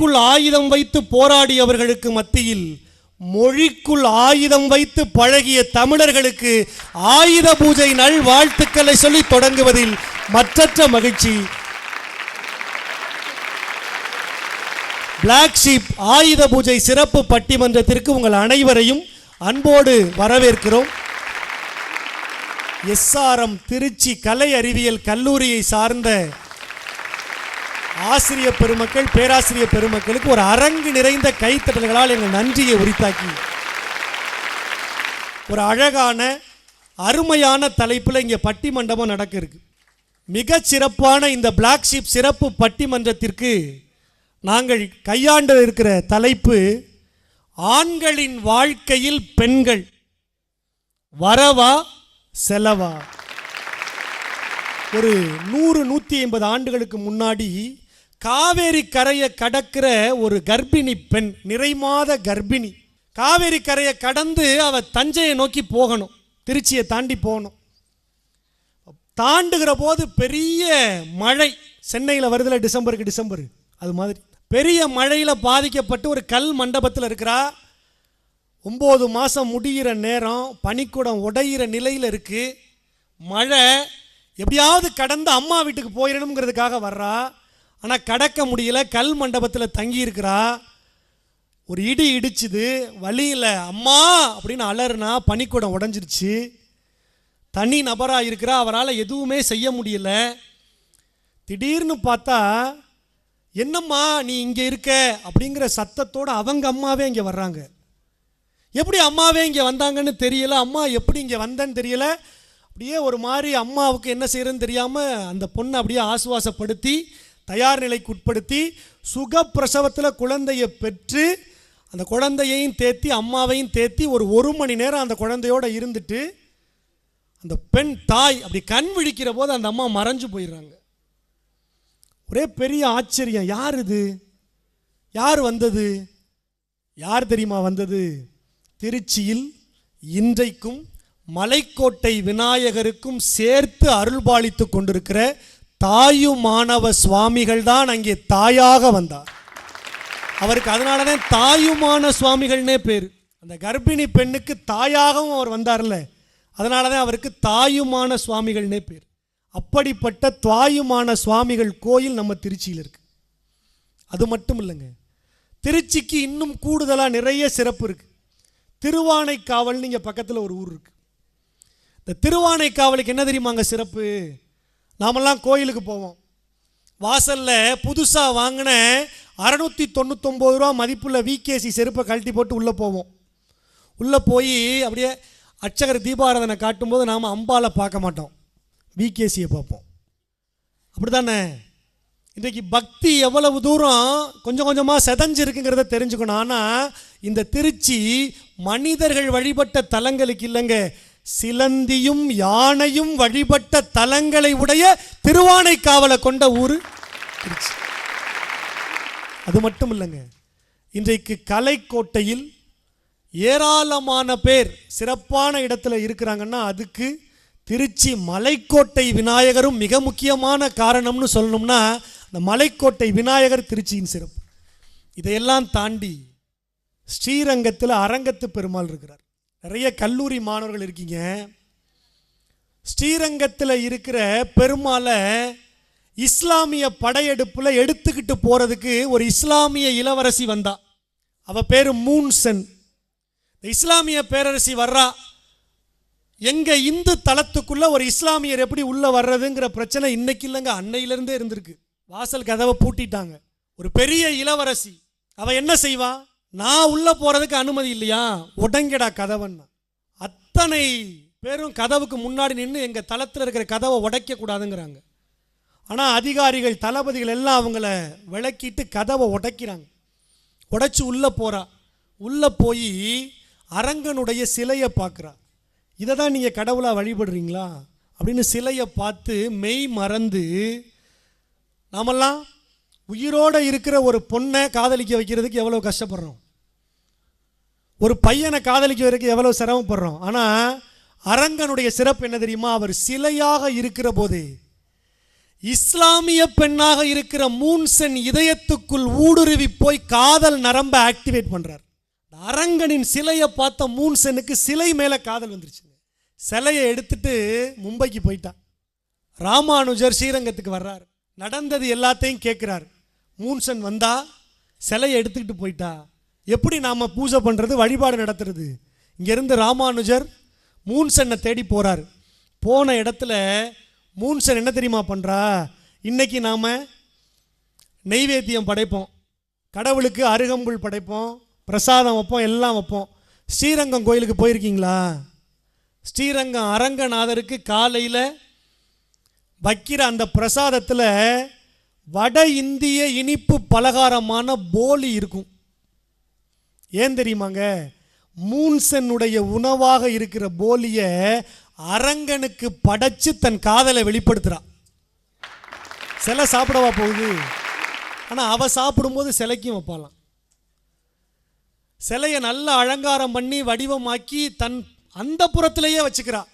மொழிக்குள் ஆயுதம் வைத்து போராடியவர்களுக்கு மத்தியில் மொழிக்குள் ஆயுதம் வைத்து பழகிய தமிழர்களுக்கு ஆயுத பூஜை நல் வாழ்த்துக்களை சொல்லி தொடங்குவதில் மற்றற்ற மகிழ்ச்சி. பிளாக் ஷீப் ஆயுத பூஜை சிறப்பு பட்டிமன்றத்திற்கு உங்கள் அனைவரையும் அன்போடு வரவேற்கிறோம். எஸ்ஆர்எம் திருச்சி கலை அறிவியல் கல்லூரியை சார்ந்த ஆசிரிய பெருமக்கள் பேராசிரியர் பெருமக்களுக்கு ஒரு அரங்கு நிறைந்த கைத்தட்டல்களால் எங்கள் நன்றியை உரித்தாக்கி ஒரு அழகான அருமையான தலைப்பில் இங்கே பட்டிமண்டபம் நடக்க இருக்கு. மிகச் சிறப்பான இந்த பிளாக் ஷீப் சிறப்பு பட்டிமன்றத்திற்கு நாங்கள் கையாண்டு இருக்கிற தலைப்பு ஆண்களின் வாழ்க்கையில் பெண்கள் வரவா செலவா ஒரு நூறு நூற்றி ஐம்பது ஆண்டுகளுக்கு முன்னாடி காவேரி கரையை கடக்கிற ஒரு கர்ப்பிணி பெண் நிறைமாத கர்ப்பிணி. காவேரி கரையை கடந்து அவ தஞ்சையை நோக்கி போகணும் திருச்சியை தாண்டி போகணும். தாண்டுகிற போது பெரிய மழை சென்னையில் வருதுல டிசம்பருக்கு டிசம்பர் அது மாதிரி. பெரிய மழையில் பாதிக்கப்பட்டு ஒரு கல் மண்டபத்தில் இருக்கிறா. ஒம்பது மாதம் முடிகிற நேரம் பனிக்கூடம் உடையிற நிலையில் இருக்குது மழை எப்படியாவது கடந்து அம்மா வீட்டுக்கு போயிடணுங்கிறதுக்காக வர்றா. ஆனால் கடக்க முடியல கல் மண்டபத்தில் தங்கியிருக்கிறா. ஒரு இடி இடிச்சுது வழியில் அம்மா அப்படின்னு அலறுனா பனிக்கூடம் உடஞ்சிருச்சு. தனி நபராக இருக்கிறா அவரால் எதுவுமே செய்ய முடியல. திடீர்னு பார்த்தா என்னம்மா நீ இங்கே இருக்க? அப்படிங்கிற சத்தத்தோடு அவங்க அம்மாவே இங்கே வர்றாங்க. எப்படி அம்மாவே இங்கே வந்தாங்கன்னு தெரியல அம்மா எப்படி இங்கே வந்தேன்னு தெரியல. அப்படியே ஒரு மாதிரி அம்மாவுக்கு என்ன செய்யறதுன்னு தெரியாமல் அந்த பொண்ணை அப்படியே ஆசுவாசப்படுத்தி தயார் நிலைக்கு உட்படுத்தி சுகப்பிரசவத்தில் குழந்தையை பெற்று அந்த குழந்தையையும் தேத்தி அம்மாவையும் தேத்தி ஒரு ஒரு மணி நேரம் அந்த குழந்தையோட இருந்துட்டு அந்த பெண் தாய் அப்படி கண் விழிக்கிற போது அந்த அம்மா மறைஞ்சு போயிடுறாங்க. ஒரே பெரிய ஆச்சரியம். யார் இது? யார் வந்தது? யார் தெரியுமா வந்தது? திருச்சியில் இன்றைக்கும் மலைக்கோட்டை விநாயகருக்கும் சேர்த்து அருள்பாலித்து கொண்டிருக்கிற தாயுமானவ சுவாமிகள் தான் அங்கே தாயாக வந்தார். அவருக்கு அதனால தான் தாயுமான சுவாமிகள்னே பேர். அந்த கர்ப்பிணி பெண்ணுக்கு தாயாகவும் அவர் வந்தார்ல. அதனால தான் அவருக்கு தாயுமான சுவாமிகள்னே பேர். அப்படிப்பட்ட தாயுமான சுவாமிகள் கோயில் நம்ம திருச்சியில் இருக்கு. அது மட்டும் இல்லைங்க. திருச்சிக்கு இன்னும் கூடுதலாக நிறைய சிறப்பு இருக்கு. திருவானைக்காவல்னு இங்கே பக்கத்தில் ஒரு ஊர் இருக்கு. இந்த திருவானைக்காவலுக்கு என்ன தெரியுமாங்க சிறப்பு? நாமெல்லாம் கோயிலுக்கு போவோம். வாசலில் புதுசாக வாங்கின அறநூற்றி தொண்ணூத்தொம்பது ரூபா மதிப்புள்ள விகேசி செருப்பை கழட்டி போட்டு உள்ளே போவோம். உள்ளே போய் அப்படியே அர்ச்சகர் தீபாராதனை காட்டும்போது நாம் அம்பாவை பார்க்க மாட்டோம். விகேசியை பார்ப்போம். அப்படி தானே இன்றைக்கு பக்தி எவ்வளவு தூரம் கொஞ்சம் கொஞ்சமாக செதஞ்சிருக்குங்கிறத தெரிஞ்சுக்கணும். ஆனால் இந்த திருச்சி மனிதர்கள் வழிபட்ட தலங்களுக்கு இல்லைங்க. சிலந்தியும் யானையும் வழிபட்ட தலங்களை உடைய திருவானைக்காவலை கொண்ட ஊர் திருச்சி. அது மட்டும் இல்லைங்க. இன்றைக்கு கலைக்கோட்டையில் ஏராளமான பேர் சிறப்பான இடத்துல இருக்கிறாங்கன்னா அதுக்கு திருச்சி மலைக்கோட்டை விநாயகரும் மிக முக்கியமான காரணம்னு சொல்லணும்னா இந்த மலைக்கோட்டை விநாயகர் திருச்சியின் சிறப்பு. இதையெல்லாம் தாண்டி ஸ்ரீரங்கத்தில் அரங்கத்து பெருமாள் இருக்கிறார். நிறைய கல்லூரி மாணவர்கள் இருக்கீங்க. ஸ்ரீரங்கத்தில் இருக்கிற பெருமாளை இஸ்லாமிய படையெடுப்பில் எடுத்துக்கிட்டு போகிறதுக்கு ஒரு இஸ்லாமிய இளவரசி வந்தா. அவள் பேர் மூன்சன். இந்த இஸ்லாமிய பேரரசி வர்றா. எங்கள் இந்து தளத்துக்குள்ளே ஒரு இஸ்லாமியர் எப்படி உள்ளே வர்றதுங்கிற பிரச்சனை இன்னைக்கு இல்லைங்க அன்னையிலிருந்தே இருந்திருக்கு. வாசல் கதவை பூட்டிட்டாங்க. ஒரு பெரிய இளவரசி. அவள் என்ன செய்வா? நான் உள்ளே போகிறதுக்கு அனுமதி இல்லையா? உடங்கிடா கதவன்னா. அத்தனை பேரும் கதவுக்கு முன்னாடி நின்று எங்கள் தளத்தில் இருக்கிற கதவை உடைக்கக்கூடாதுங்கிறாங்க ஆனால் அதிகாரிகள் தளபதிகள் எல்லாம் அவங்கள விளக்கிட்டு கதவை உடைக்கிறாங்க. உடைச்சி உள்ளே போகிறா உள்ளே போய் அரங்கனுடைய சிலையை பார்க்குறா. இதை தான் நீங்கள் கடவுளாக வழிபடுறீங்களா? அப்படின்னு சிலையை பார்த்து மெய் மறந்து நாமெல்லாம் உயிரோடு இருக்கிற ஒரு பொண்ணை காதலிக்க வைக்கிறதுக்கு எவ்வளோ கஷ்டப்படுறோம்? ஒரு பையனை காதலிக்க வரைக்கும் எவ்வளோ சிரமப்படுறோம்? ஆனால் அரங்கனுடைய சிறப்பு என்ன தெரியுமா? அவர் சிலையாக இருக்கிற போது இஸ்லாமிய பெண்ணாக இருக்கிற மூன்சன் இதயத்துக்குள் ஊடுருவி போய் காதல் நரம்ப ஆக்டிவேட் பண்றார். அரங்கனின் சிலையை பார்த்த மூன்சனுக்கு சிலை மேல காதல் வந்துருச்சு. சிலையை எடுத்துட்டு மும்பைக்கு போயிட்டான். ராமானுஜர் ஸ்ரீரங்கத்துக்கு வர்றார். நடந்தது எல்லாத்தையும் கேட்குறாரு. மூன்சன் வந்தா சிலையை எடுத்துக்கிட்டு போயிட்டா. எப்படி நாம் பூஜை பண்ணுறது வழிபாடு நடத்துறது? இங்கேருந்து ராமானுஜர் மூன்சனை தேடி போகிறார் போன இடத்துல மூன்சன் என்ன தெரியுமா பண்ணுறா இன்றைக்கி நாம் நெய்வேத்தியம் படைப்போம். கடவுளுக்கு அருகம்புல் படைப்போம் பிரசாதம் வைப்போம் எல்லாம் வைப்போம். ஸ்ரீரங்கம் கோயிலுக்கு போயிருக்கீங்களா? ஸ்ரீரங்கம் அரங்கநாதருக்கு காலையில் வைக்கிற அந்த பிரசாதத்தில் வட இந்திய இனிப்பு பலகாரமான போலி இருக்கும். ஏன் தெரியுமாங்க? மூன்சனுடைய உணவாக இருக்கிற போலியை அரங்கனுக்கு படைச்சு தன் காதலை வெளிப்படுத்துறா. சிலை சாப்பிடவா போகுது? ஆனால் அவ சாப்பிடும்போது சிலைக்கும் வைப்பாளாம். சிலையை நல்லா அலங்காரம் பண்ணி வடிவமாக்கி தன் அந்த புறத்திலேயே வச்சுக்கிறா.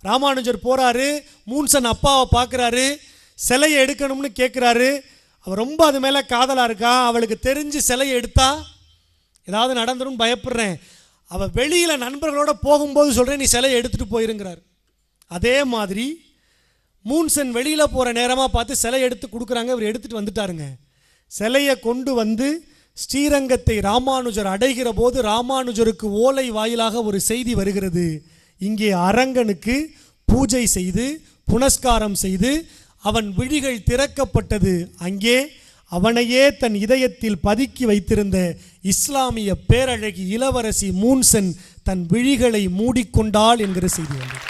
ராமானுஜர் போறாரு மூன்சன் அப்பாவை பார்க்குறாரு சிலையை எடுக்கணும்னு கேட்குறாரு அவர் ரொம்ப அது மேலே காதலாக இருக்கா? அவளுக்கு தெரிஞ்சு சிலையை எடுத்தா? ஏதாவது நடந்துடும் பயப்படுறேன். அவள் வெளியில் நண்பர்களோட போகும்போது சொல்கிறேன் நீ சிலையை எடுத்துகிட்டு போயிருங்கிறார். அதே மாதிரி மூன்சன் வெளியில் போகிற நேரமாக பார்த்து சிலை எடுத்து கொடுக்குறாங்க. இவர் எடுத்துகிட்டு வந்துட்டாருங்க. சிலையை கொண்டு வந்து ஸ்ரீரங்கத்தை ராமானுஜர் அடைகிற போது ராமானுஜருக்கு ஓலை வாயிலாக ஒரு செய்தி வருகிறது. இங்கே அரங்கனுக்கு பூஜை செய்து புனஸ்காரம் செய்து அவன் விழிகள் திறக்கப்பட்டது. அங்கே அவனையே தன் இதயத்தில் பதுக்கி வைத்திருந்த இஸ்லாமிய பேரழகி இளவரசி மூன்சன் தன் விழிகளை மூடிக்கொண்டாள் என்கிற செய்தி வந்தது.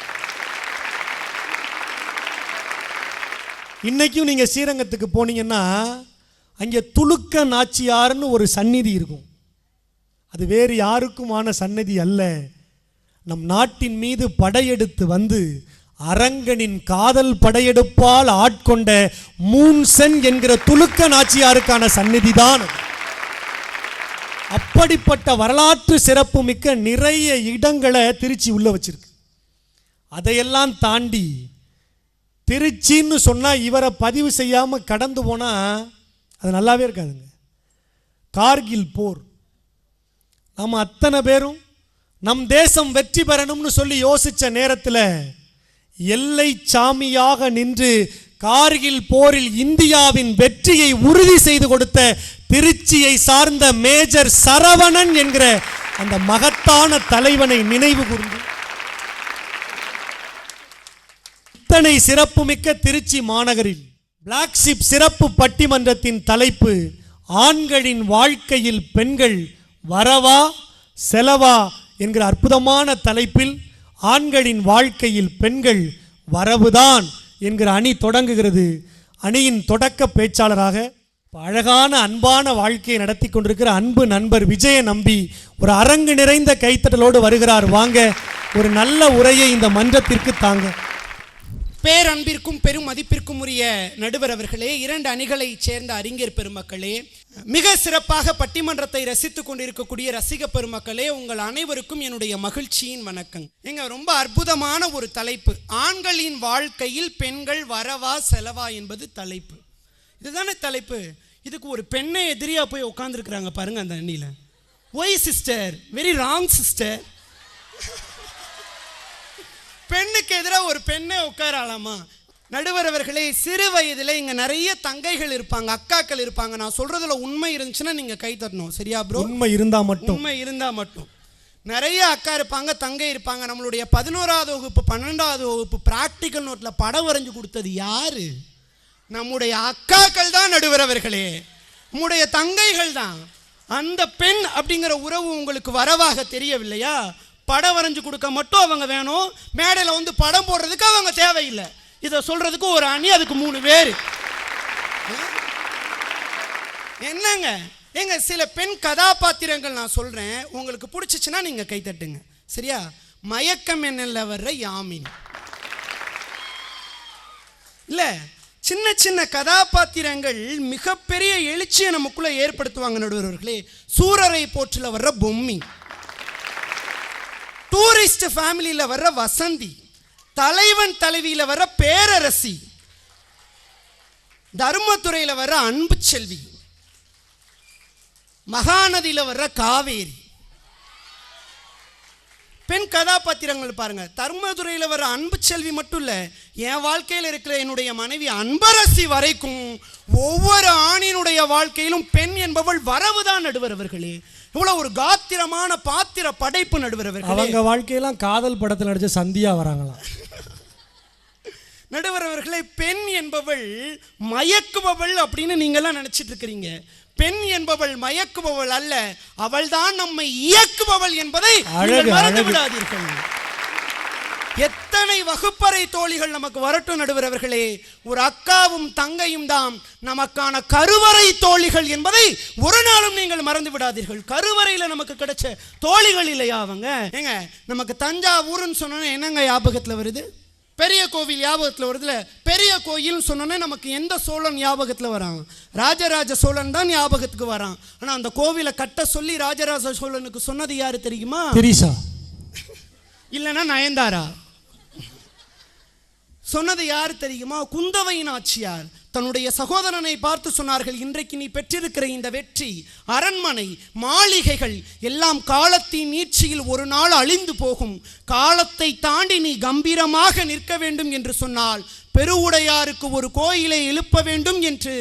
இன்னைக்கும் நீங்கள் ஸ்ரீரங்கத்துக்கு போனீங்கன்னா அங்கே துலுக்க நாச்சியார்னு ஒரு சந்நிதி இருக்கும். அது வேறு யாருக்குமான சந்நிதி அல்ல. நம் நாட்டின் மீது படையெடுத்து வந்து அரங்கனின் காதல் படையெடுப்பால் ஆட்கொண்ட மூன்சன் என்கிற துலுக்க நாச்சியாருக்கான சந்நிதி தான் அப்படிப்பட்ட வரலாற்று சிறப்பு மிக்க நிறைய இடங்களை திருச்சி உள்ள வச்சிருக்கு. அதையெல்லாம் தாண்டி திருச்சின்னு சொன்னால் இவரை பதிவு செய்யாமல் கடந்து போனால் அது நல்லாவே இருக்காதுங்க. கார்கில் போர். நம்ம அத்தனை பேரும் நம் தேசம் வெற்றி பெறணும்னு சொல்லி யோசித்த நேரத்தில் எல்லை சாமியாக நின்று கார்கில் போரில் இந்தியாவின் வெற்றியை உறுதி செய்து கொடுத்த திருச்சியை சார்ந்த மேஜர் சரவணன் என்கிற அந்த மகத்தான தலைவனை நினைவு கூர்ந்து இத்தனை சிறப்புமிக்க திருச்சி மாநகரில் பிளாக்ஷிப் சிறப்பு பட்டிமன்றத்தின் தலைப்பு ஆண்களின் வாழ்க்கையில் பெண்கள் வரவா செலவா என்கிற அற்புதமான தலைப்பில் ஆண்களின் வாழ்க்கையில் பெண்கள் வரவுதான் என்கிற அணி தொடங்குகிறது. அணியின் தொடக்க பேச்சாளராக அழகான அன்பான வாழ்க்கையை நடத்தி கொண்டிருக்கிற அன்பு நண்பர் விஜய நம்பி ஒரு அரங்கு நிறைந்த கைத்தட்டலோடு வருகிறார். வாங்க ஒரு நல்ல உரையை இந்த மன்றத்திற்கு தாங்க. பேரன்பிற்கும் பெரும் மதிப்பிற்கும் உரிய நடுவர் அவர்களே இரண்டு அணிகளைச் சேர்ந்த அறிஞர் பெருமக்களே மிக சிறப்பாக பட்டிமன்றத்தை ரசித்துக் கொண்டிருக்கக்கூடிய ரசிக பெருமக்களே உங்கள் அனைவருக்கும் என்னுடைய மகிழ்ச்சியின் வணக்கம் எங்க ரொம்ப அற்புதமான ஒரு தலைப்பு. ஆண்களின் வாழ்க்கையில் பெண்கள் வரவா செலவா என்பது தலைப்பு. இதுதானே தலைப்பு. இதுக்கு ஒரு பெண்ணை எதிரியா போய் உட்காந்துருக்குறாங்க பாருங்க அந்த அணியில. Why sister very wrong sister பெண்ணுக்கு எதிராக ஒரு பெண்ணை உட்காரலாமா நடுவர் அவர்களே சிறு வயதில் இங்க நிறைய தங்கைகள் இருப்பாங்க அக்காக்கள் இருப்பாங்க. நான் சொல்றதுல உண்மை இருந்துச்சுன்னா நீங்க கை தட்டணும். சரியா ப்ரோ உண்மை இருந்தா மட்டும். உண்மை இருந்தா மட்டும். நிறைய அக்கா இருப்பாங்க தங்கை இருப்பாங்க. நம்மளுடைய பதினோராவது வகுப்பு பன்னெண்டாவது வகுப்பு பிராக்டிக்கல் நோட்ல படம் வரைஞ்சு கொடுத்தது யாரு? நம்முடைய அக்காக்கள் தான் நடுவர் அவர்களே நம்முடைய தங்கைகள் தான். அந்த பெண் அப்படிங்கிற உறவு உங்களுக்கு வரவாக தெரியவில்லையா? படம் வரைஞ்சு கொடுக்க மட்டும் அவங்க வேணும். மேடையில் வந்து படம் போடுறதுக்கு அவங்க தேவையில்லை. இதை சொல்கிறதுக்கு ஒரு அணி அதுக்கு மூணு பேர். என்னங்க? ஏங்க சில பெண் கதாபாத்திரங்கள் நான் சொல்கிறேன் உங்களுக்கு பிடிச்சிச்சுன்னா நீங்கள் கைத்தட்டுங்க சரியா? மயக்கம் என்னல வர்ற யாமினி. இல்லை சின்ன சின்ன கதாபாத்திரங்கள் மிகப்பெரிய எழுச்சியை நமக்குள்ளே ஏற்படுத்துவாங்க நடுவர்களே. சூரரை போற்றில் வர்ற பொம்மி. டூரிஸ்ட் ஃபேமிலியில் வர்ற வசந்தி தலைவன் தலைவியில் வர்ற பேரரசி தர்மத்துறையில் வர்ற அன்பு செல்வி மகாநதியில் வர்ற காவேரி. பெண் கதாபாத்திரங்கள் பாருங்க. தர்மதுரையில் வர அன்பு செல்வி மட்டும் இல்லை என் வாழ்க்கையில் இருக்கிற என்னுடைய மனைவி அன்பரசி வரைக்கும் ஒவ்வொரு ஆணினுடைய வாழ்க்கையிலும் பெண் என்பவள் வரவுதான் நடுவர் அவர்களே. இவ்வளவு ஒரு காத்திரமான பாத்திர படைப்பு நடுவர் அவங்க வாழ்க்கையெல்லாம் காதல் படத்தில் நடிச்ச சந்தியா வராங்களாம். நடுவர் அவர்களே பெண் என்பவள் மயக்குபவள் அப்படின்னு நீங்கெல்லாம் நினைச்சிட்டு இருக்கிறீங்க பெண் என்பவள் மயக்குபவள் அல்ல அவள்தான் நம்மை இயக்குபவள் என்பதை மறந்து. விடாதீர்கள் எத்தனை வகுப்பறை தோழிகள் நமக்கு வரட்டும் நடுவர் அவர்களே ஒரு அக்காவும் தங்கையும் தான் நமக்கான கருவறை தோழிகள் என்பதை ஒரு நாளும் நீங்கள் மறந்து விடாதீர்கள். கருவறையில நமக்கு கிடைச்ச தோழிகள் இல்லையா அவங்க? ஏங்க நமக்கு தஞ்சாவூர்னு சொன்னோன்னே என்னங்க ஞாபகத்துல வருது? பெரிய கோவில் ஞாபகத்தில் வருதுல? பெரிய கோயில்னு சொன்னோன்னே நமக்கு எந்த சோழன் ஞாபகத்தில் வரான்? ராஜராஜ சோழன் தான் ஞாபகத்துக்கு வரான். ஆனால் அந்த கோவிலை கட்ட சொல்லி ராஜராஜ சோழனுக்கு சொன்னது யாரு தெரியுமா? திரிசா இல்லைன்னா நயன்தாரா? சொன்னது யார் தெரியுமா? குந்தவை நாச்சியார் தன்னுடைய சகோதரனை பார்த்து சொன்னார்கள் இன்றைக்கு நீ பெற்றிருக்கிற இந்த வெற்றி அரண்மனை மாளிகைகள் எல்லாம் காலத்தின் நீட்சியில் ஒரு நாள் அழிந்து போகும். காலத்தை தாண்டி நீ கம்பீரமாக நிற்க வேண்டும் என்று சொன்னால் பெருவுடையாருக்கு ஒரு கோயிலை எழுப்ப வேண்டும் என்று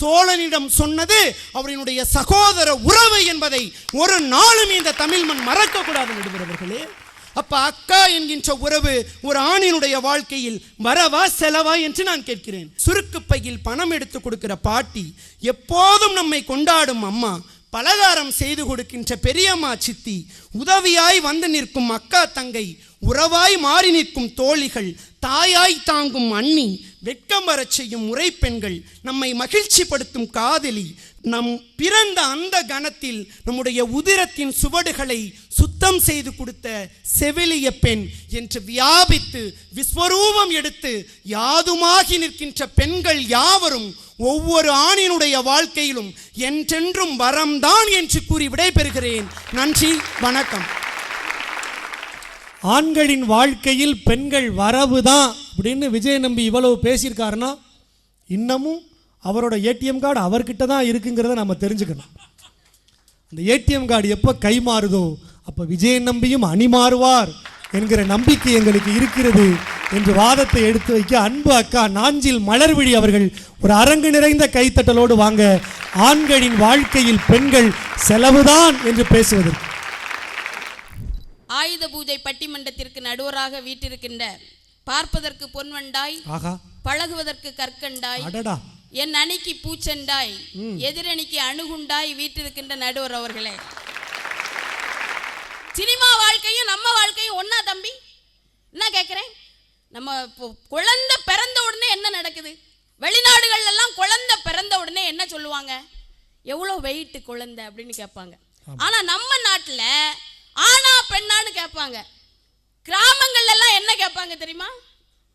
சோழனிடம் சொன்னது அவரினுடைய சகோதர உறவு என்பதை ஒரு நாளும் இந்த தமிழ் மண் மறக்கக்கூடாது நடுவர்களே அப்ப அக்கா என்கின்ற உறவு ஒரு ஆணினுடைய வாழ்க்கையில் வரவா செலவா என்று நான் கேட்கிறேன். சுருக்கு பையில் பணம் எடுத்து கொடுக்கிற பாட்டி எப்போதும் நம்மை கொண்டாடும் அம்மா பலகாரம் செய்து கொடுக்கின்ற பெரியம்மா சித்தி உதவியாய் வந்து நிற்கும் அக்கா தங்கை உறவாய் மாறி நிற்கும் தோழிகள் தாயாய் தாங்கும் அண்ணி வெட்கம் வரச் செய்யும் உரைப்பெண்கள் நம்மை மகிழ்ச்சிப்படுத்தும் காதலி நம் பிறந்த அந்த கணத்தில் நம்முடைய உதிரத்தின் சுவடுகளை சுத்தம் செய்து கொடுத்த செவிலிய பெண் என்று வியாபித்து விஸ்வரூபம் எடுத்து யாதுமாகி நிற்கின்ற பெண்கள் யாவரும் ஒவ்வொரு ஆணினுடைய வாழ்க்கையிலும் என்றென்றும் வரம்தான் என்று கூறி விடைபெறுகிறேன். நன்றி வணக்கம். ஆண்களின் வாழ்க்கையில் பெண்கள் வரவு தான் அப்படின்னு விஜய் நம்பி இவ்வளவு பேசியிருக்காருன்னா இன்னமும் அவரோட ஏடிஎம் கார்டு அவர்கிட்ட தான் இருக்குங்கிறத நம்ம தெரிஞ்சுக்கணும் அந்த ஏடிஎம் கார்டு எப்போ கை மாறுதோ அப்போ விஜய் நம்பியும் அணி மாறுவார் என்கிற நம்பிக்கை எங்களுக்கு இருக்கிறது என்று வாதத்தை எடுத்து வைக்க அன்பு அக்கா நாஞ்சில் மலர்விழி அவர்கள் ஒரு அரங்கு நிறைந்த கைத்தட்டலோடு வாங்க ஆண்களின் வாழ்க்கையில் பெண்கள் செலவுதான் என்று பேசுவதற்கு. ஆயுத பூஜை பட்டிமன்றத்திற்கு நடுவராக வீட்டிருக்கின்ற பார்ப்பதற்கு பொன்வண்டாய் பழகுவதற்கு கற்கண்டாய் அடடா. என் அணிக்கு பூச்செண்டாய் எதிரணிக்கு அணுகுண்டாய் வீட்டிருக்கின்ற நடுவர் அவர்களே. சினிமா வாழ்க்கையும் நம்ம வாழ்க்கையும் ஒண்ணா தம்பி? என்ன கேட்குறேன் நம்ம குழந்தை பிறந்த உடனே என்ன நடக்குது? வெளிநாடுகள்ல எல்லாம் குழந்தை பிறந்த உடனே என்ன சொல்லுவாங்க? எவ்வளோ வெயிட் குழந்தை அப்படின்னு கேட்பாங்க. ஆனா நம்ம நாட்டுல ஆணா பெண்ணான்னு கேட்பாங்க. கிராமங்கள்ல எல்லாம் என்ன கேட்பாங்க தெரியுமா?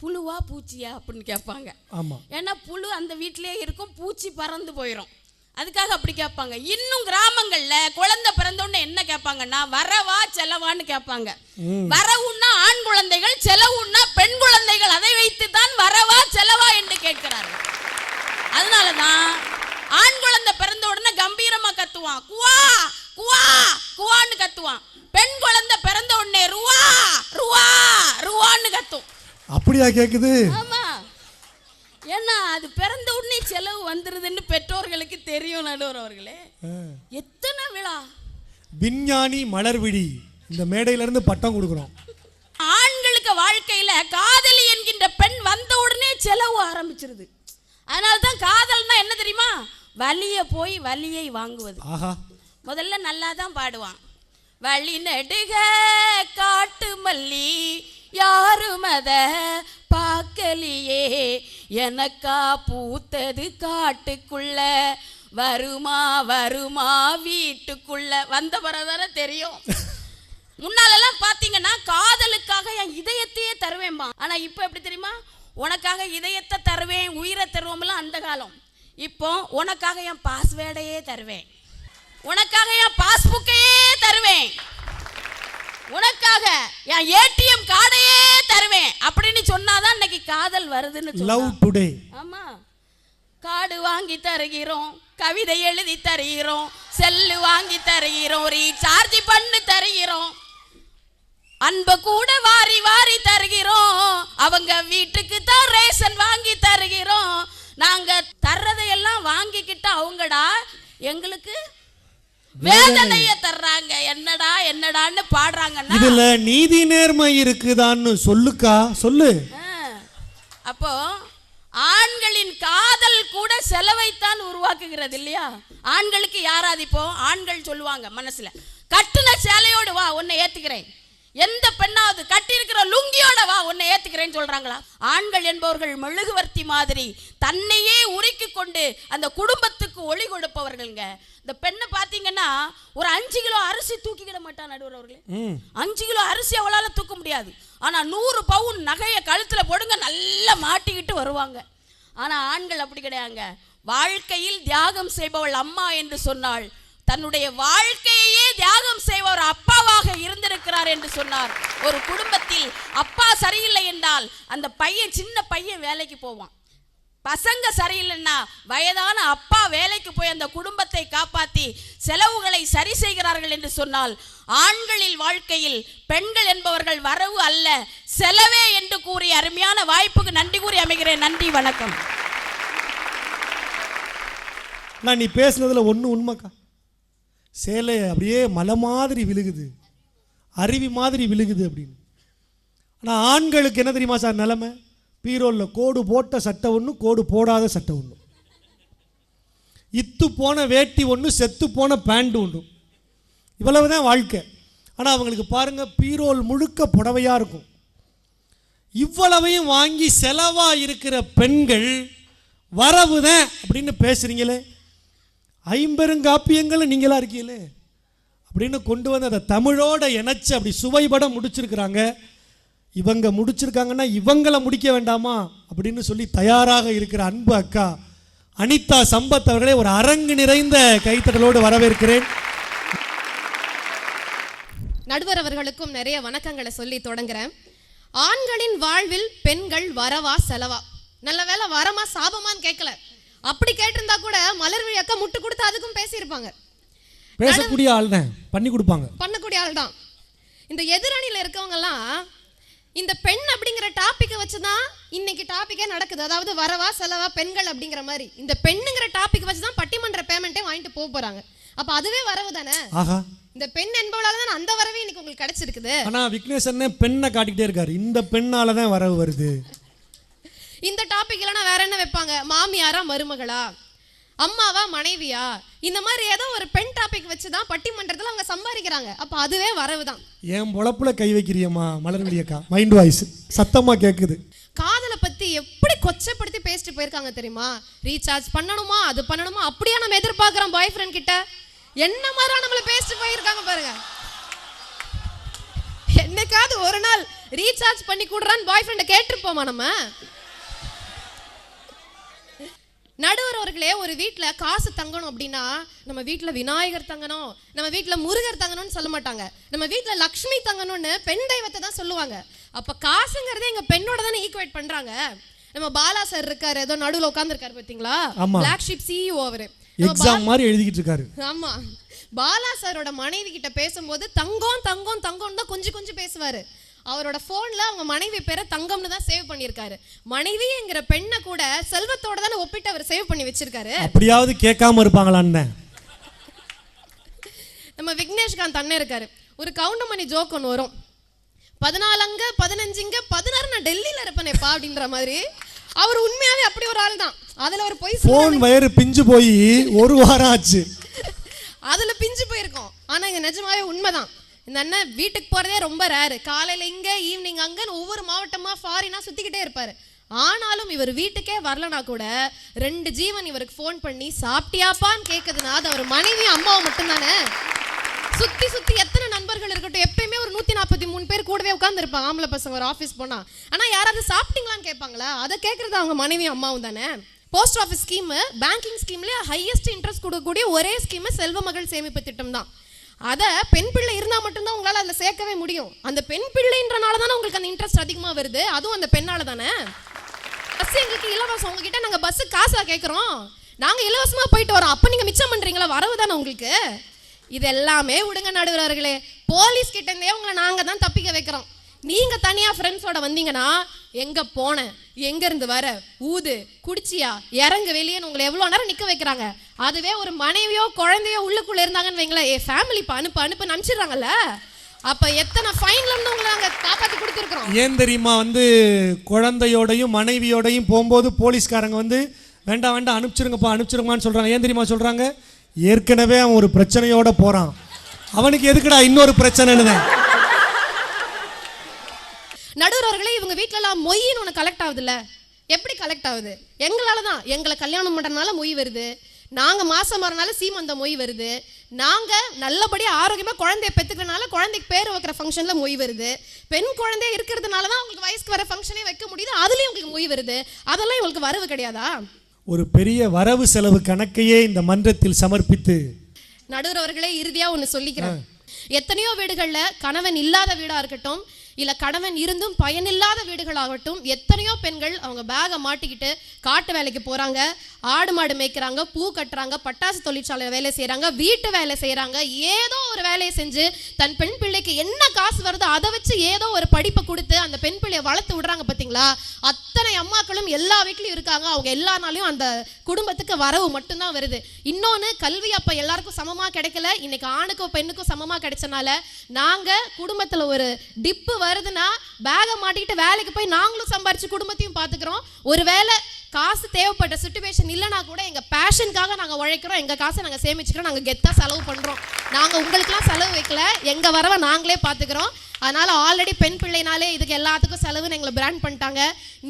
புழுவா பூச்சியா அப்படின்னு கேட்பாங்க. ஆமாம் ஏன்னா புழு அந்த வீட்டிலேயே இருக்கும் பூச்சி பறந்து போயிடும் அதுக்காக அப்படி கேட்பாங்க. இன்னும் கிராமங்கள்ல குழந்தை பிறந்த உடனே என்ன கேட்பாங்கன்னா வரவா செலவான்னு கேட்பாங்க. வரவுன்னா ஆண் குழந்தைகள் செலவுன்னா பெண் குழந்தைகள். அதை வைத்து தான் வரவா செலவா என்று கேட்கிறார்கள். அதனாலதான் ஆண் குழந்தை பிறந்த உடனே கம்பீரமா கத்துவான். குவா குவா குவான்னு கத்துவான். பெண் குழந்தை பிறந்த உடனே ருவா அப்படியா கேட்குது ஆமா. ஏன்னா அது பிறந்த உடனே செலவு வந்துருதுன்னு பெற்றோர்களுக்கு தெரியும் நடுவர் அவர்களே. எத்தனை விழா? விஞ்ஞானி மலர்விழி இந்த மேடையிலிருந்து பட்டம் கொடுக்குறோம். ஆண்களுக்கு வாழ்க்கையில காதலி என்கின்ற பெண் வந்த உடனே செலவு ஆரம்பிச்சிருது. அதனால தான் காதல்னா என்ன தெரியுமா? வலிய போய் வலியை வாங்குவது. ஆஹா. முதல்ல நல்லா தான் பாடுவான். வழி நெடுக காட்டு மல்லி யாரும் அத பார்க்கலியே எனக்கா பூத்தது காட்டுக்குள்ள. வருமா வருமா வீட்டுக்குள்ள. வந்த பிறதான தெரியும். முன்னாலெல்லாம் பார்த்தீங்கன்னா காதலுக்காக என் இதயத்தையே தருவேன்பா ஆனால் இப்போ எப்படி தெரியுமா? உனக்காக இதயத்தை தருவேன் உயிரை தருவோம்லாம் அந்த காலம். இப்போ உனக்காக என் பாஸ்வேர்டையே தருவேன். உனக்காக என் பாஸ்புக்கையே தருவேன். உனக்காக என் ஏடிஎம் கார்டையே தருவேன் அப்படின்னு சொன்னாதான் இன்னைக்கு காதல் வருதுன்னு லவ். டுடே ஆமா. காடு வாங்கி தருகிறோம் கவிதை எழுதி தருகிறோம் செல்லு வாங்கி தருகிறோம் ரீசார்ஜ் பண்ணி தருகிறோம். அன்ப கூட வாரி வாரி தருகிறோம். அவங்க வீட்டுக்கு தான் ரேஷன் வாங்கி தருகிறோம். நாங்க தர்றதையெல்லாம் வாங்கிக்கிட்டு அவங்கடா எங்களுக்கு வேதனைய தர்றாங்க. என்னடா என்னடான்னு பாடுறாங்கன்னா. இதுல நீதி நேர்மை இருக்குதான்னு சொல்லுக்கா? சொல்லு. அப்போ ஆண்களின் காதல் கூட செலவைத்தான் உருவாக்குகிறது இல்லையா? ஆண்களுக்கு யாராதிப்போம் ஆண்கள் சொல்லுவாங்க மனசுல கட்டுன சேலையோடு வா உன்னை ஏத்துக்கிறேன். எந்த பெண்ணாவது கட்டியிருக்கிற லுங்கியோட வா உன்னை ஏத்துக்கிறேன்னு சொல்றாங்களா? ஆண்கள் என்பவர்கள் மெழுகுவர்த்தி மாதிரி தன்னையே உருக்கி கொண்டு அந்த குடும்பத்துக்கு ஒளி கொடுப்பவர்கள்ங்க. இந்த பெண்ணை பார்த்தீங்கன்னா ஒரு அஞ்சு கிலோ அரிசி தூக்கிக்கிட மாட்டான் நடுவர் அவர்களே. அஞ்சு கிலோ அரிசி அவளால தூக்க முடியாது. ஆனா நூறு பவுன் நகையை கழுத்துல போடுங்க நல்லா மாட்டிக்கிட்டு வருவாங்க. ஆனா ஆண்கள் அப்படி கிடையாங்க வாழ்க்கையில் தியாகம் செய்பவள் அம்மா என்று சொன்னாள் தன்னுடைய வாழ்க்கையையே தியாகம் செய்வார் அப்பாவாக இருந்திருக்கிறார் என்று சொன்னார். ஒரு குடும்பத்தில் அப்பா சரியில்லை என்றால் அந்த பையன் சின்ன பையன் வேலைக்கு போவான். பசங்க சரியில்லைன்னா வயதான அப்பா வேலைக்கு போய் அந்த குடும்பத்தை காப்பாத்தி செலவுகளை சரி செய்கிறார்கள் என்று சொன்னால் ஆண்களில் வாழ்க்கையில் பெண்கள் என்பவர்கள் வரவு அல்ல செலவே என்று கூறி அருமையான வாய்ப்புக்கு நன்றி கூறி அமைகிறேன். நன்றி வணக்கம். நான் நீ பேசுனதுல ஒன்று உண்மைக்கா? சேலை அப்படியே மலை மாதிரி விழுகுது. அருவி மாதிரி விழுகுது அப்படின்னு. ஆனால் ஆண்களுக்கு என்ன தெரியுமா சார் நிலமை? பீரோலில் கோடு போட்ட சட்டை ஒன்று கோடு போடாத சட்டை ஒன்று இத்து போன வேட்டி ஒன்று செத்து போன பேண்ட் ஒன்று இவ்வளவு தான் வாழ்க்கை. ஆனால் அவங்களுக்கு பாருங்கள் பீரோல் முழுக்க புடவையாக இருக்கும். இவ்வளவையும் வாங்கி செலவாக இருக்கிற பெண்கள் வரவு தான் அப்படின்னு பேசுகிறீங்களே ஐம்பெருங்காப்பியங்களும் நீங்களாக இருக்கீங்களே? அப்படின்னு கொண்டு வந்து அதை தமிழோட இணைச்சி அப்படி சுவைபட முடிச்சிருக்கிறாங்க. இவங்க முடிச்சிருக்காங்கன்னா இவங்களை முடிக்க வேண்டாமா? அப்படின்னு சொல்லி தயாராக இருக்கிற அன்பு அக்கா அனிதா சம்பத் அவர்களே ஒரு அரங்கு நிறைந்த கைத்தட்டலோடு வரவேற்கிறேன். நடுவர் அவர்களுக்கும் நிறைய வணக்கங்களை சொல்லி தொடங்குறேன். ஆண்களின் வாழ்வில் பெண்கள் வரவா செலவா? நல்ல வேளை வரமா சாபமான்னு கேட்கல. அப்படி கேட்டிருந்தா கூட மலர்விழி அக்கா முட்டு கொடுத்து அதுக்கும் பேசியிருப்பாங்க. பேசக்கூடிய ஆள் தான் பண்ணி கொடுப்பாங்க. பண்ணக்கூடிய ஆள் தான் இந்த எதிரணியில் இருக்கவங்கெல்லாம் இந்த பெண் அப்படிங்கிற டாப்பிக்கை வச்சு தான் இன்னைக்கு டாப்பிக்கே நடக்குது. அதாவது வரவா செலவா பெண்கள் அப்படிங்கிற மாதிரி. இந்த பெண்ணுங்கிற டாபிக் வச்சு தான் பட்டிமன்ற பேமெண்ட்டே வாங்கிட்டு போக போறாங்க. அப்ப அதுவே வரவு தானே? இந்த பெண் என்பவளால தான் அந்த வரவே இன்னைக்கு உங்களுக்கு கிடைச்சிருக்குது? ஆனா விக்னேஷ் அண்ணன் பெண்ணை காட்டிக்கிட்டே இருக்காரு. இந்த பெண்ணால தான் வரவு வருது. இந்த டாபிக் இல்லைன்னா வேற என்ன வைப்பாங்க? மாமியாரா மருமகளா? அம்மாவா மனைவியா? இந்த மாதிரி ஏதோ ஒரு பெண் டாபிக் வச்சு தான் பட்டிமன்றத்தில் அவங்க சம்பாதிக்கிறாங்க. அப்போ அதுவே வரவு தான் என் பொழப்புல கை வைக்கிறியம்மா மலர்விழி அக்கா. மைண்ட் வாய்ஸ் சத்தமா கேக்குது. காதலை பத்தி எப்படி கொச்சைப்படுத்தி பேசிட்டு போயிருக்காங்க தெரியுமா? ரீசார்ஜ் பண்ணணுமா அது பண்ணணுமா? அப்படியே நம்ம எதிர்பார்க்கிறோம் பாய் ஃப்ரெண்ட் கிட்ட. என்ன மாதிரி நம்மள பேசிட்டு போயிருக்காங்க பாருங்க. என்னைக்காவது ஒரு நாள் ரீசார்ஜ் பண்ணி கூடுறான்னு பாய் ஃப்ரெண்டை கேட்டிருப்போமா நம்ம? நடுவர் அவர்களே ஒரு வீட்டில் காசு தங்கணும் அப்படின்னா நம்ம வீட்டில் விநாயகர் தங்கணும் நம்ம வீட்டில் முருகர் தங்கணும்னு சொல்ல மாட்டாங்க. நம்ம வீட்டில் லக்ஷ்மி தங்கணும்னு பெண் தெய்வத்தை தான் சொல்லுவாங்க. அப்போ காசுங்கிறதே எங்கள் பெண்ணோட தானே ஈக்குவேட் பண்ணுறாங்க நம்ம பாலா சார் இருக்காரு ஏதோ நடுவில் உட்காந்துருக்காரு பார்த்தீங்களா. பிளாக் ஷிப் சிஇஓ அவரு. நம்ம எக்ஸாம் மாதிரி எழுதிக்கிட்டு இருக்காரு. ஆமா. பாலா சாரோட மனைவி கிட்ட பேசும்போது தங்கம் தங்கம் தங்கம் தான் கொஞ்சம் கொஞ்சம் பேசுவாரு. அவரோட போன்ல அவங்க மனைவி பேரை தங்கம்னு தான் சேவ் பண்ணியிருக்காரு. மனைவிங்கிற பெண்ணை கூட செல்வத்தோட தானே ஒப்பிட்டு அவர் சேவ் பண்ணி வச்சிருக்காரு. அப்படியாவது கேட்காம இருப்பாங்களான்னு நம்ம விக்னேஷ்காந்த் அண்ணன் இருக்காரு. ஒரு கவுண்டமணி ஜோக் ஒன்று வரும். பதினாலங்க பதினஞ்சுங்க பதினாறு நான் டெல்லியில இருப்பேனேப்பா அப்படின்ற மாதிரி. அவர் உண்மையாவே அப்படி ஒரு ஆள் தான். அதுல ஒரு பொய் சொல்ல போன் வயறு பிஞ்சு போய் ஒரு வாரம் ஆச்சு. அதுல பிஞ்சு போயிருக்கோம். ஆனா இங்க நிஜமாவே உண்மைதான். இந்த அண்ணன் வீட்டுக்கு போகிறதே ரொம்ப ரேரு காலையில் இங்கே ஈவினிங் அங்கேன்னு ஒவ்வொரு மாவட்டமாக ஃபாரினாக சுற்றிக்கிட்டே இருப்பார். ஆனாலும் இவர் வீட்டுக்கே வரலனா கூட ரெண்டு ஜீவன் இவருக்கு ஃபோன் பண்ணி சாப்பிட்டியாப்பான்னு கேட்குதுன்னா அது அவர் மனைவி அம்மாவும் மட்டும்தானே? சுத்தி சுத்தி எத்தனை நண்பர்கள் இருக்கட்டும் எப்பயுமே ஒரு நூத்தி நாற்பத்தி மூணு பேர் கூடவே உட்கார்ந்து இருப்பாங்க ஆம்பளை பசங்க ஒரு ஆஃபீஸ் போனா. ஆனா யாராவது சாப்பிட்டீங்களான்னு கேட்பாங்களா? அதை கேட்கறது அவங்க மனைவி அம்மாவும் தானே. போஸ்ட் ஆஃபீஸ் ஸ்கீம் பேங்கிங் ஸ்கீம்ல ஹையஸ்ட் இன்ட்ரெஸ்ட் கொடுக்கக்கூடிய ஒரே ஸ்கீம் செல்வ மகள் சேமிப்பு திட்டம் தான் அதை பெண் பிள்ளை இருந்தால் மட்டும்தான் உங்களால் அதில் சேர்க்கவே முடியும். அந்த பெண் பிள்ளைன்றனால தானே உங்களுக்கு அந்த இன்ட்ரெஸ்ட் அதிகமாக வருது. அதுவும் அந்த பெண்ணால் தானே? பஸ் எங்களுக்கு இலவசம். உங்ககிட்ட நாங்கள் பஸ்ஸு காசாக கேட்குறோம் நாங்கள் இலவசமாக போயிட்டு வரோம். அப்போ நீங்கள் மிச்சம் பண்ணுறீங்களா வரவு தானே உங்களுக்கு. இது எல்லாமே விடுங்க நடுவர்களே போலீஸ் கிட்டேருந்தே உங்களை நாங்கள் தான் தப்பிக்க வைக்கிறோம். நீங்கள் தனியாக ஃப்ரெண்ட்ஸோட வந்தீங்கன்னா எங்கே போன? எங்கேருந்து வர? ஊது குடிச்சியா? இறங்கு வெளியேன்னு உங்களை எவ்வளோ நேரம் நிற்க வைக்கிறாங்க? அதுவே ஒரு மனைவியோ குழந்தையோ உள்ளுக்குள்ள இருந்தாங்கன்னு வைங்களேன். ஏ ஃபேமிலி அனுப்பு அனுப்பு அனுப்பிச்சிடுறாங்கல்ல? அப்ப எத்தனை ஃபைன்ல இருந்து உங்களை நாங்க காப்பாத்தி கொடுத்துருக்கோம் ஏன் தெரியுமா வந்து குழந்தையோடையும் மனைவியோடையும் போகும்போது போலீஸ்காரங்க வந்து வேண்டாம் வேண்டாம் அனுப்பிச்சிருங்கப்பா அனுப்பிச்சிருங்கன்னு சொல்கிறாங்க ஏன் தெரியுமா சொல்கிறாங்க ஏற்கனவே அவன் ஒரு பிரச்சனையோட போகிறான் அவனுக்கு எதுக்குடா இன்னொரு பிரச்சனைன்னு? தான் நடுவர்களே இவங்க வீட்ல எல்லாம் மொய்ன்னு ஒன்று கலெக்ட் ஆகுதுல்ல? எப்படி கலெக்ட் ஆகுது? எங்களால தான் எங்களை கல்யாணம் பண்றதுனால மொய் வருது. நாங்க மாசம் வரனால சீமந்த மொய் வருது. நாங்க நல்லபடியா ஆரோக்கியமா குழந்தைய பெத்துக்கிறனால குழந்தைக்கு பேர் வைக்கிற ஃபங்க்ஷன்ல மொய் வருது. பெண் குழந்தை இருக்கிறதுனால தான் உங்களுக்கு வயசுக்கு வர ஃபங்க்ஷனே வைக்க முடியுது. அதுலயும் உங்களுக்கு மொய் வருது. அதெல்லாம் இவங்களுக்கு வரவு கிடையாதா? ஒரு பெரிய வரவு செலவு கணக்கையே இந்த மன்றத்தில் சமர்ப்பித்து நடுவர் அவர்களே இறுதியா ஒன்று சொல்லிக்கிறேன். எத்தனையோ வீடுகள்ல கணவன் இல்லாத வீடா இருக்கட்டும் இல்ல கணவன் இருந்தும் பயனில்லாத வீடுகளாகட்டும் எத்தனையோ பெண்கள் அவங்க பேகை மாட்டிக்கிட்டு காட்டு வேலைக்கு போறாங்க ஆடு மாடு மேய்க்கிறாங்க பூ கட்டுறாங்க பட்டாசு தொழிற்சாலை வேலை செய்கிறாங்க வீட்டு வேலை செய்றாங்க ஏதோ ஒரு வேலையை செஞ்சு தன் பெண் பிள்ளைக்கு என்ன காசு வருதோ அதை வச்சு ஏதோ ஒரு படிப்பை கொடுத்து அந்த பெண் பிள்ளையை வளர்த்து விடுறாங்க பார்த்தீங்களா அத்தனை அம்மாக்களும் எல்லா வீட்லையும் இருக்காங்க. அவங்க எல்லாராலையும் அந்த குடும்பத்துக்கு வரவு மட்டும்தான் வருது. இன்னொன்னு கல்வி அப்போ எல்லாருக்கும் சமமா கிடைக்கல. இன்னைக்கு ஆணுக்கும் பெண்ணுக்கும் சமமா கிடைச்சனால நாங்க குடும்பத்துல ஒரு டிப்பு வருதுன்னா பேகை மாட்டிக்கிட்டு வேலைக்கு போய் நாங்களும் சம்பாரிச்சு குடும்பத்தையும் பாத்துக்கிறோம். ஒருவேளை காசு தேவைப்பட்ட சுச்சுவேஷன் இல்லைனா கூட எங்க பேஷனுக்காக நாங்க உழைக்கிறோம் எங்க காசை நாங்க சேமிச்சுக்கிறோம் நாங்க கெத்தா செலவு பண்றோம். நாங்க உங்களுக்குலாம் செலவு வைக்கல எங்க வரவை நாங்களே பாத்துக்கிறோம். அதனால ஆல்ரெடி பெண் பிள்ளைனாலே இதுக்கு எல்லாத்துக்கும் செலவுன்னு எங்களை பிராண்ட் பண்ணிட்டாங்க.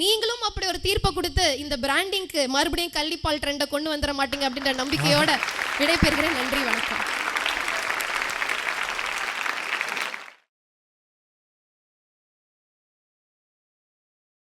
நீங்களும் அப்படி ஒரு தீர்ப்பை கொடுத்து இந்த பிராண்டிங்க்கு மறுபடியும் கள்ளிப்பால் ட்ரெண்டை கொண்டு வந்துட மாட்டீங்க அப்படின்ற நம்பிக்கையோட விடைபெறுகிறேன். நன்றி வணக்கம்.